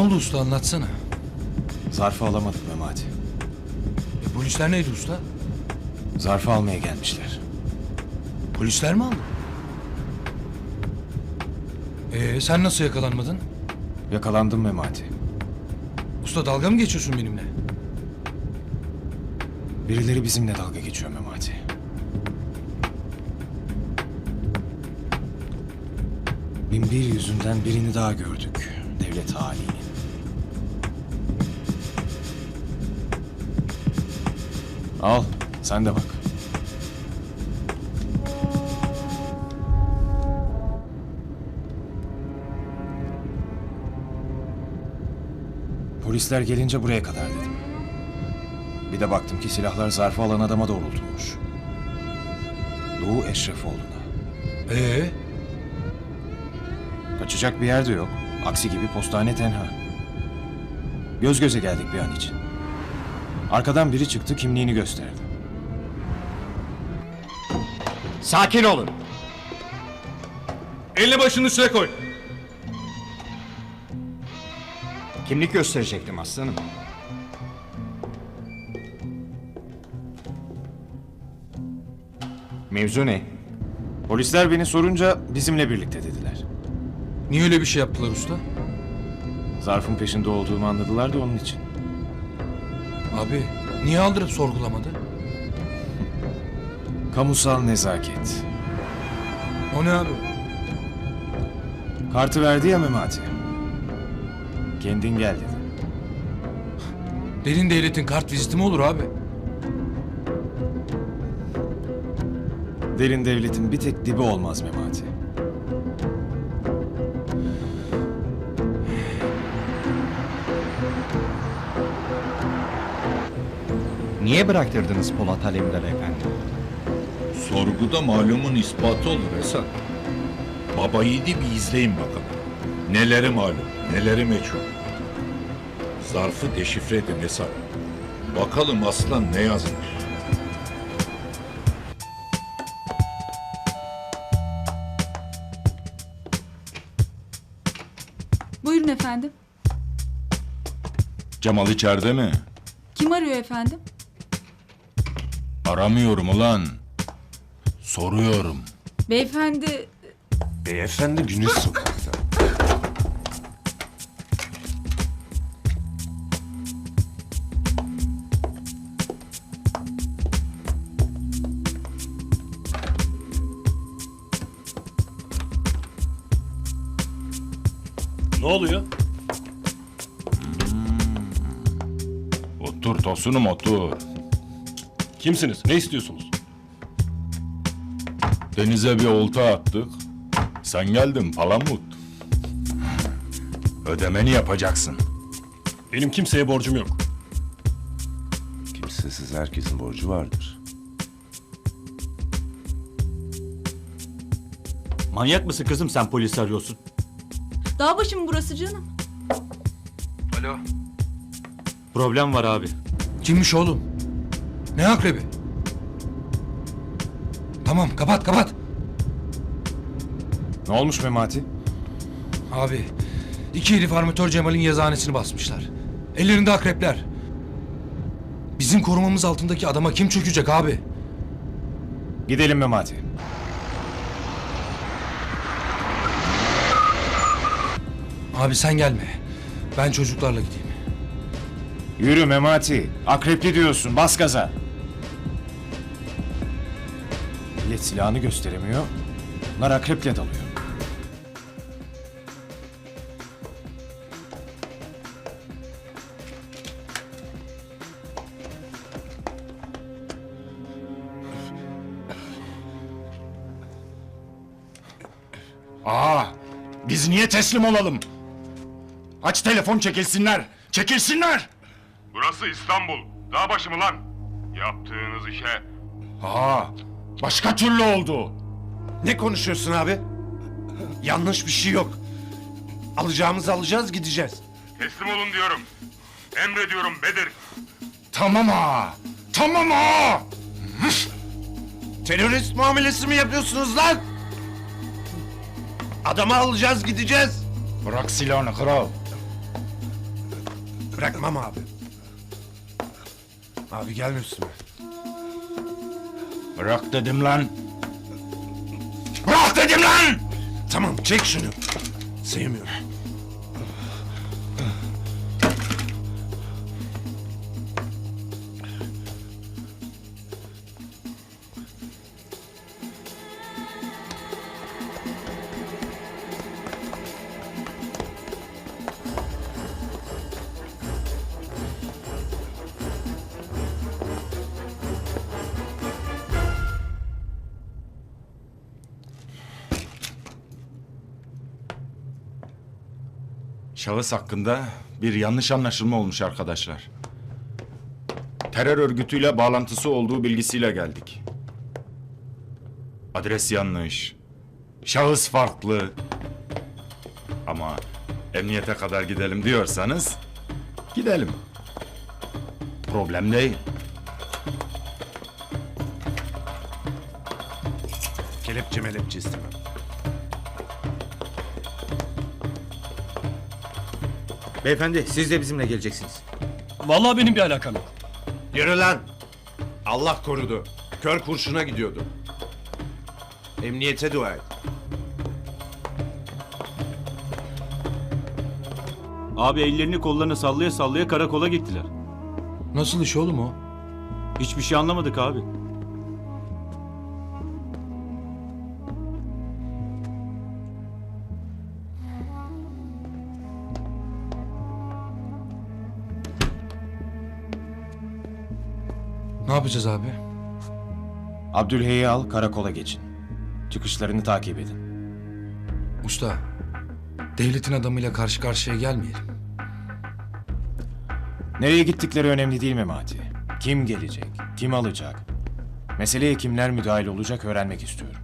oldu usta anlatsana. Zarfı alamadık Memati. E, polisler neydi usta? Zarfı almaya gelmişler. Polisler mi aldı? Ee, sen nasıl yakalanmadın? Yakalandım Memati. Usta dalga mı geçiyorsun benimle? Birileri bizimle dalga geçiyor Memati. Bin bir yüzünden birini daha gördük. Devlet halini. Al, sen de bak. Polisler gelince buraya kadar dedim. Bir de baktım ki silahlar zarfı alan adama doğrultulmuş. Doğu Eşrefoğlu'na. Ee, Kaçacak bir yer de yok. Aksi gibi postane tenha. Göz göze geldik bir an için. Arkadan biri çıktı kimliğini gösterdi. Sakin olun. Elini başının üstüne koy. Kimlik gösterecektim aslanım. Mevzu ne? Polisler beni sorunca bizimle birlikte dediler. niye öyle bir şey yaptılar usta? Zarfın peşinde olduğumu anladılar da onun için. Abi, niye aldırıp sorgulamadı? Kamusal nezaket. O ne abi? Kartı verdi ya Memati. Kendin gel dedi. Derin devletin kart viziti mi olur abi? Derin devletin bir tek dibi olmaz Memati. Niye bıraktırdınız Polat Alemdar efendi? Sorguda malumun ispatı olur Esat. Baba yiğidi bir izleyin bakalım. Neleri malum, neleri meçhul. Zarfı deşifre edin Esat. Bakalım aslan ne yazmış. Buyurun efendim. Cemal içeride mi? Kim arıyor efendim? Aramıyorum ulan. Soruyorum. Beyefendi Beyefendi Güneş Sokak'ta. Ne oluyor? Otur tosunum otur. Kimsiniz? Ne istiyorsunuz? Denize bir olta attık. Sen geldin Palamut. Ödemeni yapacaksın. Benim kimseye borcum yok. Kimsesiz herkesin borcu vardır. Manyak mısın kızım sen polis arıyorsun? dağ başı mı burası canım? Alo. Problem var abi. Kimmiş oğlum? Ne akrebi? Tamam, kapat kapat. Ne olmuş Memati? Abi, iki herif armatör Cemal'in yazıhanesini basmışlar. Ellerinde akrepler. Bizim korumamız altındaki adama kim çökecek abi? Gidelim Memati. Abi sen gelme. Ben çocuklarla gideyim. Yürü Memati. Akrepli diyorsun. Bas gaza. Millet silahını gösteremiyor. Bunlar akreple dalıyor. Aa, biz niye teslim olalım? Aç telefon çekilsinler. Çekilsinler. Burası İstanbul. Dağ başı mı lan? Yaptığınız işe Aa, başka türlü oldu. Ne konuşuyorsun abi? Yanlış bir şey yok. Alacağımızı alacağız gideceğiz. teslim olun diyorum. Emrediyorum Bedir. Tamam ha. Tamam ha. Terörist muamelesi mi yapıyorsunuz lan? Adamı alacağız gideceğiz. Bırak silahını kral. Bırakmam abi. Abi üstüme. Bırak dedim lan. Bırak dedim lan! Tamam çek şunu. Sevmiyorum. Şahıs hakkında bir yanlış anlaşılma olmuş arkadaşlar. Terör örgütüyle bağlantısı olduğu bilgisiyle geldik. Adres yanlış. Şahıs farklı. Ama emniyete kadar gidelim diyorsanız gidelim. Problem değil. Kelepçe melepçe istemem. Beyefendi siz de bizimle geleceksiniz. Vallahi benim bir alakam yok. Yürü lan. Allah korudu. Kör kurşuna gidiyordu. Emniyete dua et. Abi ellerini kollarını sallaya sallaya karakola gittiler. Nasıl iş oğlum o? Hiçbir şey anlamadık abi. Ne yapacağız abi? Abdülhey'i al karakola geçin. Çıkışlarını takip edin. Usta, devletin adamıyla karşı karşıya gelmeyelim. Nereye gittikleri önemli değil Memati. Kim gelecek, kim alacak? Meseleye kimler müdahil olacak öğrenmek istiyorum.